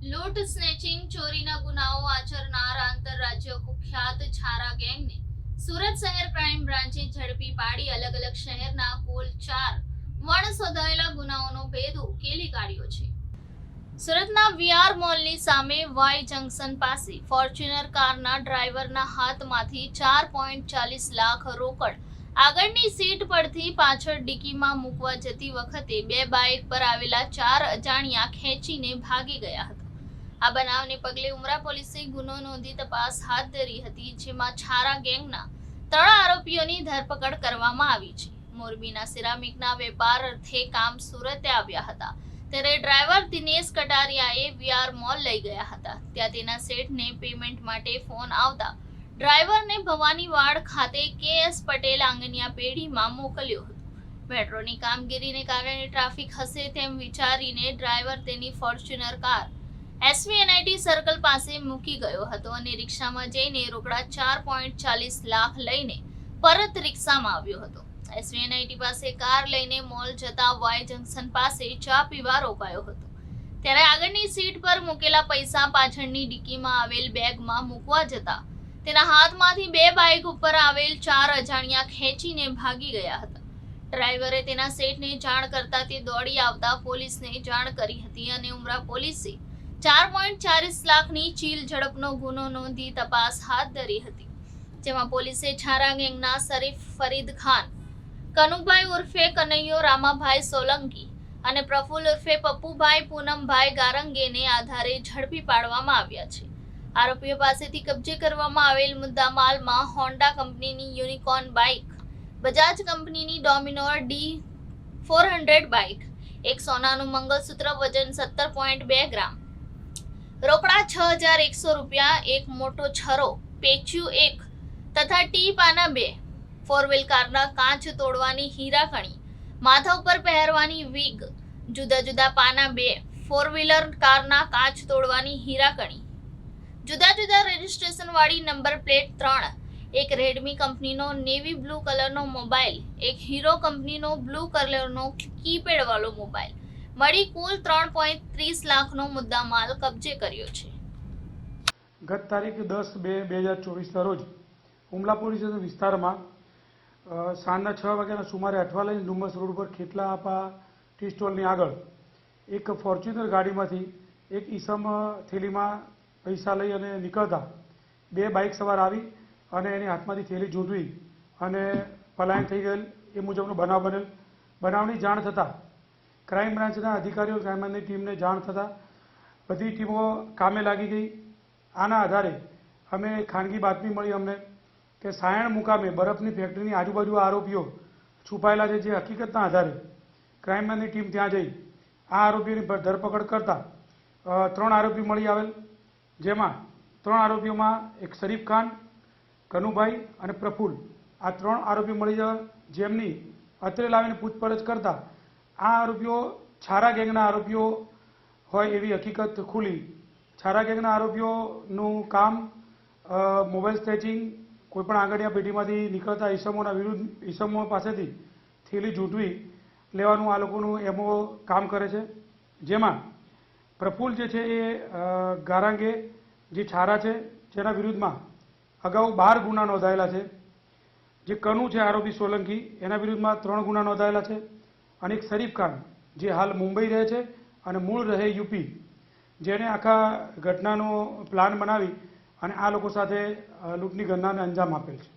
લૂંટ સ્નેચિંગ ચોરીના ગુનાઓ આચરનાર આંતરરાજ્ય કુખ્યાત છારા ગેંગને સુરત શહેર ક્રાઇમ બ્રાન્ચે ઝડપી પાડી અલગ અલગ શહેરના કુલ ચાર વણ શોધાયેલા ગુનાઓનો ભેદ ઉકેલી કાઢ્યો છે. સુરતના વીઆર મોલની સામે વાય જંકશન પાસે ફોર્ચ્યુનર કારના ડ્રાઈવરના હાથમાંથી ચાર પોઈન્ટ ચાલીસ લાખ રોકડ આગળની સીટ પરથી પાછળ ડિકીમાં મૂકવા જતી વખતે બે બાઇક પર આવેલા ચાર અજાણ્યા ખેંચીને ભાગી ગયા હતા. આ બનાવને પગલે ઉમરા પોલીસે ગુનો નોંધી તપાસ હાથ ધરી હતી, જેમાં છારા ગેંગના ત્રણ આરોપીઓની ધરપકડ કરવામાં આવી છે. મોરબીના સિરામિકના વેપાર અર્થે કામ સુરતે આવ્યા હતા. ત્યારે ડ્રાઈવર દિનેશ કટારિયાએ વીઆર મોલ લઈ ગયા હતા. ત્યાં તેના સેઠને પેમેન્ટ માટે ફોન આવતા ડ્રાઈવરને ભવાનીવાડ ખાતે કે એસ પટેલ આંગણિયા પેઢીમાં મોકલ્યો હતો. મેટ્રોની કામગીરીને કારણે ટ્રાફિક હશે તેમ વિચારીને ડ્રાઈવર તેની Fortuner car SV NIT circle પાસે મૂકી ગયો હતો અને રિક્ષામાં જઈને રોકડા ચાર પોઈન્ટ ચાલીસ લાખ લઈને પરત રિક્ષામાં આવ્યો હતો. એસવીએનઆઈટી પાસે કાર લઈને મોલ જતા વાય જંકશન પાસે ચા પીવા રોકાયો હતો. ત્યારે આગળની સીટ પર મૂકેલા પૈસા પાછળની ડિક્કીમાં આવેલ બેગમાં મૂકવા જતા તેના હાથમાંથી બે બાઇક ઉપર આવેલ ચાર અજાણ્યા ખેંચીને ભાગી ગયા હતા. ડ્રાઈવરે તેના શેઠને જાણ કરતા તે દોડી આવતા પોલીસને જાણ કરી હતી અને ઉમરા પોલીસે ચાર પોઈન્ટ ચાલીસ લાખની ચીલ ઝડપનો ગુનો નોંધી તપાસ હાથ ધરી હતી, જેમાં પોલીસે છારા ગેંગના શરીફ ફરીદ ખાન, કનુભાઈ ઉર્ફે કનૈયો રામાભાઈ સોલંકી અને પ્રફુલ્લ ઉર્ફે પપ્પુભાઈ પૂનમભાઈ ગારંગેને આધારે ઝડપી પાડવામાં આવ્યા છે. આરોપીઓ પાસેથી કબજે કરવામાં આવેલ મુદ્દામાલમાં હોન્ડા કંપનીની યુનિકોર્ન બાઇક, બજાજ કંપનીની Dominar D four hundred bike, એક સોનાનું મંગલસૂત્ર વજન સત્તર પોઈન્ટ બે ગ્રામ રોકડા છ હજાર એકસો રૂપિયા, એક મોટો છરો, પેચ્યુ એક તથા ટી પાના બે. ફોર વ્હીલ કારના કાચ તોડવાની હીરાકણી માથા ઉપર પહેરવાની વીગ જુદા જુદા પાના બે. ફોર વ્હીલર કારના કાચ તોડવાની હીરાકણી જુદા જુદા રજિસ્ટ્રેશનવાળી નંબર પ્લેટ ત્રણ. એક રેડમી કંપનીનો નેવી બ્લુ કલરનો મોબાઈલ એક હીરો કંપનીનો બ્લુ કલરનો કીપેડવાળો મોબાઈલ મળી કુલ ત્રણ પોઈન્ટ ત્રીસ લાખનો મુદ્દામાલ કબજે કર્યો છે. ગત તારીખ દસ બે બે હજાર ચોવીસના રોજ ઉમલા પોલીસ વિસ્તારમાં સાંજના છ વાગ્યાના સુમારે અઠવાલાઈન ડુમસ રોડ પર ખેટલા આપા ટી સ્ટોલની આગળ એક ફોર્ચ્યુનર ગાડીમાંથી એક ઈસમ થેલીમાં પૈસા લઈ અને નીકળતા બે બાઇક સવાર આવી અને એની હાથમાંથી થેલી ઝૂંટવી અને પલાયન થઈ ગયેલ. એ મુજબનો બનાવ બનેલ. બનાવની જાણ થતાં ક્રાઇમ બ્રાન્ચના અધિકારીઓ ક્રાઇમ ટીમને જાણ થતાં બધી ટીમો કામે લાગી ગઈ. આના આધારે અમે ખાનગી બાતમી મળી અમને કે સાયણ મુકામે બરફની ફેક્ટરીની આજુબાજુ આરોપીઓ છુપાયેલા છે જે હકીકતના આધારે ક્રાઇમબ્રાન્ચની ટીમ ત્યાં જઈ આ આરોપીઓની ધરપકડ કરતા ત્રણ આરોપી મળી આવેલ, જેમાં ત્રણ આરોપીઓમાં એક શરીફ ખાન, કનુભાઈ અને પ્રફુલ્લ આ ત્રણ આરોપી મળી જવા જેમની અત્રે લાવીને પૂછપરછ કરતા આ આરોપીઓ છારા ગેંગના આરોપીઓ હોય એવી હકીકત ખુલી. છારા ગેંગના આરોપીઓનું કામ મોબાઈલ સ્ટેચિંગ કોઈપણ આંગળીયા પેઢીમાંથી નીકળતા ઈસમોના વિરુદ્ધ, ઈસમો પાસેથી થેલી ઝૂંટવી લેવાનું આ લોકોનું એમઓ કામ કરે છે. જેમાં પ્રફુલ્લ જે છે એ ગારાંગે જે છારા છે, જેના વિરુદ્ધમાં અગાઉ બાર ગુના નોંધાયેલા છે. જે કનુ છે આરોપી સોલંકી, એના વિરુદ્ધમાં ત્રણ ગુના નોંધાયેલા છે. અને એક શરીફ ખાન જે હાલ મુંબઈ રહે છે અને મૂળ રહે યુપી. જેણે આખા ઘટનાનો પ્લાન બનાવી અને આ લોકો સાથે લૂંટની ઘટનાને અંજામ આપેલ છે.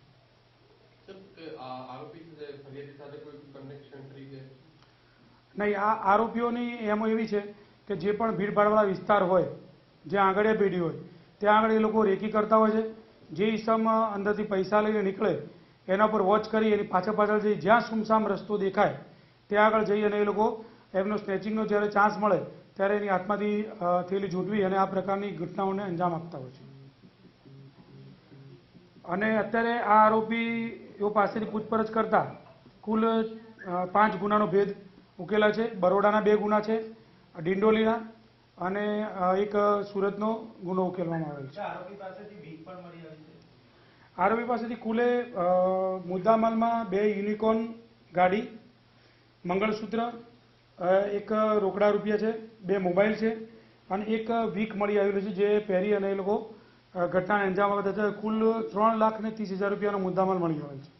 નહીં આ આરોપીઓની એમો એવી છે કે જે પણ ભીડભાડવાળા વિસ્તાર હોય જ્યાં આંગળીયા પેઢી હોય ત્યાં આગળ એ લોકો રેકી કરતા હોય છે. જે ઈસમ અંદરથી પૈસા લઈને નીકળે એના પર વોચ કરી એની પાછળ પાછળ જઈ જ્યાં સુમસામ રસ્તો દેખાય ત્યાં આગળ જઈ અને એ લોકો એમનો સ્નેચિંગનો જ્યારે ચાન્સ મળે, ત્યારે એની હાથમાંથી થયેલી ઝૂંટવી અને આ પ્રકારની ઘટનાઓને અંજામ આપતા હોય છે. અને અત્યારે આ આરોપીઓ પાસેથી પૂછપરછ કરતા કુલ પાંચ ગુનાનો ભેદ ઉકેલા છે. બરોડાના બે ગુના છે, ડિંડોલીના અને એક સુરતનો ગુનો ઉકેલવામાં આવેલ છે. આરોપી પાસેથી કુલે મુદ્દામાલમાં બે યુનિકોર્ન ગાડી મંગળસૂત્ર એક રોકડા રૂપિયા છે, બે મોબાઈલ છે, અને એક વીક મળી આવેલું છે, જે પહેરી અને એ લોકો ઘટનાને અંજામ આપતા કુલ ત્રણ લાખ ને ત્રીસ હજાર રૂપિયાનો મુદ્દામાલ મળી આવેલ છે.